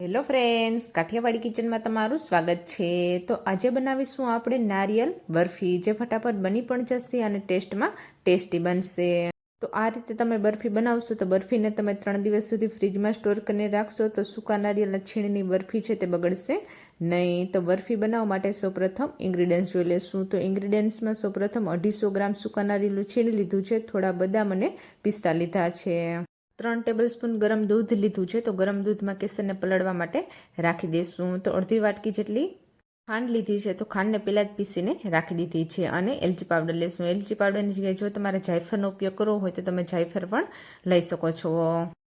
Hello friends Kathiawadi કિચનમાં તમારું સ્વાગત છે. તો આજે બનાવીશું આપણે નારિયેલ બરફી. જે ફટાફટ બની પણ જશે અને ટેસ્ટમાં ટેસ્ટી બનશે. તો આ રીતે તમે બરફી બનાવશો, તો બરફીને તમે ત્રણ દિવસ સુધી ફ્રીજમાં સ્ટોર કરીને રાખશો, તો સૂકા નારિયેલના છીણની બરફી છે તે બગડશે નહીં. તો બરફી બનાવવા માટે સૌપ્રથમ ઇન્ગ્રીડિયન્ટ્સ જોઈ લેશું. તો ઇન્ગ્રીડિયન્ટ્સમાં સૌપ્રથમ અઢીસો ગ્રામ સૂકા નારિયેલું છીણી લીધું છે. થોડા બદામ અને પિસ્તા લીધા છે. ત્રણ ટેબલસ્પૂન ગરમ દૂધ લીધું છે, તો ગરમ દૂધમાં કેસરને પલળવા માટે રાખી દઈશું. તો અડધી વાટકી જેટલી ખાંડ લીધી છે, તો ખાંડને પહેલાં જ પીસીને રાખી દીધી છે અને એલચી પાવડર લેશું. એલચી પાવડરની જગ્યાએ જો તમારે જાયફળનો ઉપયોગ કરવો હોય તો તમે જાયફળ પણ લઈ શકો છો.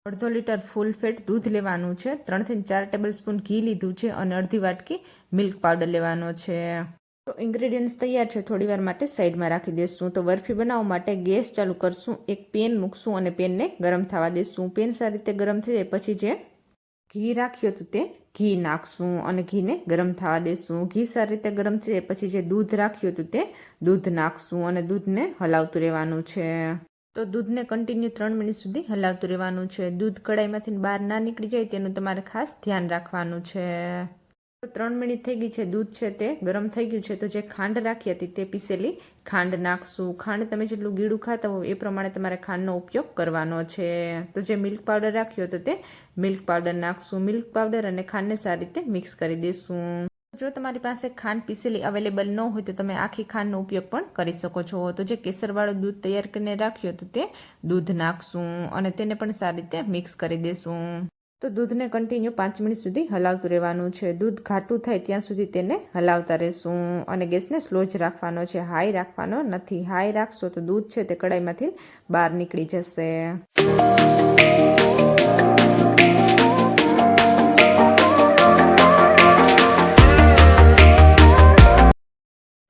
અડધો લીટર ફૂલ ફેટ દૂધ લેવાનું છે. ત્રણથી ચાર ટેબલ સ્પૂન ઘી લીધું છે અને અડધી વાટકી મિલ્ક પાવડર લેવાનો છે. તો ઇન્ગ્રેડિયન્ટ્સ તૈયાર છે, થોડી વાર માટે સાઈડમાં રાખી દઈશું તો બરફી બનાવવા માટે ગેસ ચાલુ કરશું, એક પેન મૂકશું અને પેનને ગરમ થવા દઈશું પેન સારી રીતે ગરમ થઈ જાય, પછી જે ઘી રાખ્યું હતું તે ઘી નાખશું અને ઘીને ગરમ થવા દઈશું ઘી સારી રીતે ગરમ થઈ જાય, પછી જે દૂધ રાખ્યું હતું તે દૂધ નાખશું અને દૂધને હલાવતું રહેવાનું છે. તો દૂધને કન્ટિન્યુ ત્રણ મિનિટ સુધી હલાવતું રહેવાનું છે. દૂધ કડાઈમાંથી બહાર ના નીકળી જાય, તેનું તમારે ખાસ ધ્યાન રાખવાનું છે. ત્રણ મિનિટ થઈ ગઈ છે, દૂધ છે તે, ગરમ થઈ ગયું છે, તો જે ખાંડ રાખી હતી તે પીસેલી ખાંડ નાખશું. ખાંડ તમે જેટલું ગીડું ખાતા હો એ પ્રમાણે તમારે ખાંડનો ઉપયોગ કરવાનો છે. તો જે મિલ્ક પાવડર રાખ્યો હતો તે મિલ્ક પાવડર નાખશું. મિલ્ક પાવડર અને ખાંડને સારી રીતે મિક્સ કરી દઈશું જો તમારી પાસે ખાંડ પીસેલી અવેલેબલ ન હોય તો તમે આખી ખાંડનો ઉપયોગ પણ કરી શકો છો. તો જે કેસરવાળું દૂધ તૈયાર કરીને રાખ્યું હતું તે દૂધ નાખશું અને તેને પણ સારી રીતે મિક્સ કરી દઈશું તો દૂધને કન્ટિન્યુ પાંચ મિનિટ સુધી હલાવતું રહેવાનું છે. દૂધ ઘાટું થાય ત્યાં સુધી તેને હલાવતા રહેશું. અને ગેસને સ્લો જ રાખવાનો છે. હાઈ રાખવાનો નથી. હાઈ રાખશો તો દૂધ છે તે કડાઈમાંથી બહાર નીકળી જશે.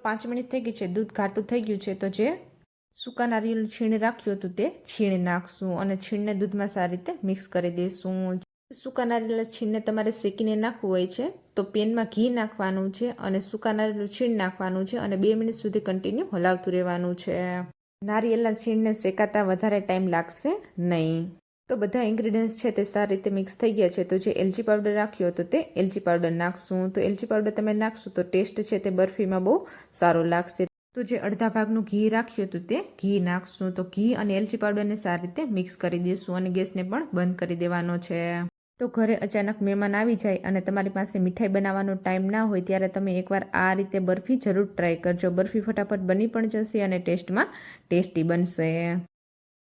પાંચ મિનિટ થઈ ગઈ છે. દૂધ ઘાટું થઈ ગયું છે તો જે સૂકા નારિયેળનું છીણ રાખ્યું હતું તે છીણ નાખશું. અને છીણને દૂધમાં સારી રીતે મિક્સ કરી દઈશું સૂકા નારિયેળના છીણને તમારે શેકીને નાખવું હોય છે, તો પેનમાં ઘી નાખવાનું છે અને સૂકા નારિયેળનું છીણ નાખવાનું છે અને બે મિનિટ સુધી કન્ટિન્યુ હલાવતું રહેવાનું છે. નારિયેળના છીણને શેકાતા વધારે ટાઈમ લાગશે નહીં. તો બધા ઇન્ગ્રીડિયન્ટ્સ છે તે સારી રીતે મિક્સ થઈ ગયા છે, તો જે એલચી પાવડર રાખ્યો હતો તે એલચી પાવડર નાખશું. તો એલચી પાવડર તમે નાખશો તો ટેસ્ટ છે તે બરફીમાં બહુ સારો લાગશે. તો જે અડધા ભાગનું ઘી રાખ્યું હતું તે ઘી નાખશું. તો ઘી અને એલચી પાવડરને સારી રીતે મિક્સ કરી દઈશું અને ગેસને પણ બંધ કરી દેવાનો છે. તો ઘરે અચાનક મહેમાન આવી જાય અને તમારી પાસે મીઠાઈ બનાવવાનો ટાઈમ ના હોય ત્યારે તમે એકવાર આ રીતે બરફી જરૂર ટ્રાય કરજો. બરફી ફટાફટ બની પણ જશે અને ટેસ્ટમાં ટેસ્ટી બનશે.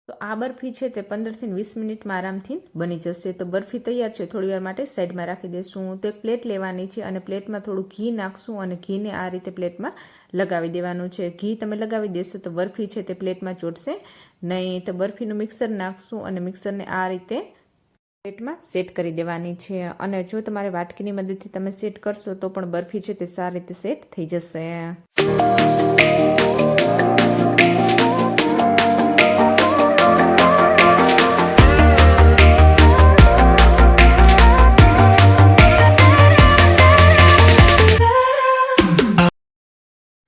તો આ બરફી છે તે પંદરથી વીસ મિનિટમાં આરામથી બની જશે. તો બરફી તૈયાર છે. થોડી વાર માટે સાઈડમાં રાખી દઈશું તો એક પ્લેટ લેવાની છે અને પ્લેટમાં થોડું ઘી નાખશું અને ઘીને આ રીતે પ્લેટમાં લગાવી દેવાનું છે. ઘી તમે લગાવી દેશો તો બરફી છે તે પ્લેટમાં ચોટશે નહીં. તો બરફીનું મિક્સર નાખશું અને મિક્સરને આ રીતે પ્લેટમાં સેટ કરી દેવાની છે. અને જો તમારે વાટકીની મદદથી તમે સેટ કરશો તો પણ બરફી છે તે સારી રીતે સેટ થઈ જશે.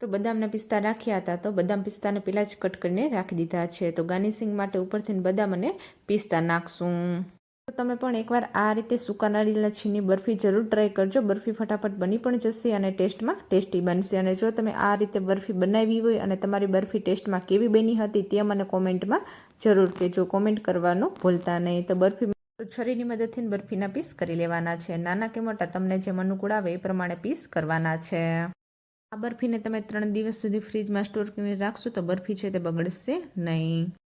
તો બદામના પિસ્તા રાખ્યા હતા તો બદામ પિસ્તાને પહેલાં જ કટ કરીને રાખી દીધા છે. તો ગાર્નિશિંગ માટે ઉપરથી બદામ અને પિસ્તા નાખશું. તો તમે પણ એકવાર આ રીતે સૂકા નારિયેળના છીની બરફી જરૂર ટ્રાય કરજો. બરફી ફટાફટ બની પણ જશે અને ટેસ્ટમાં ટેસ્ટી બનશે. અને જો તમે આ રીતે બરફી બનાવી હોય અને તમારી બરફી ટેસ્ટમાં કેવી બની હતી તે મને કોમેન્ટમાં જરૂર કહેજો. કોમેન્ટ કરવાનું ભૂલતા નહીં. તો બરફી તો છરીની મદદથી બરફીના પીસ કરી લેવાના છે. નાના કે મોટા તમને જેમ અનુકૂળ આવે એ પ્રમાણે પીસ કરવાના છે. આ બરફીને તમે ત્રણ દિવસ સુધી ફ્રીજમાં સ્ટોર કરીને રાખશો તો બરફી છે તે બગડશે નહીં.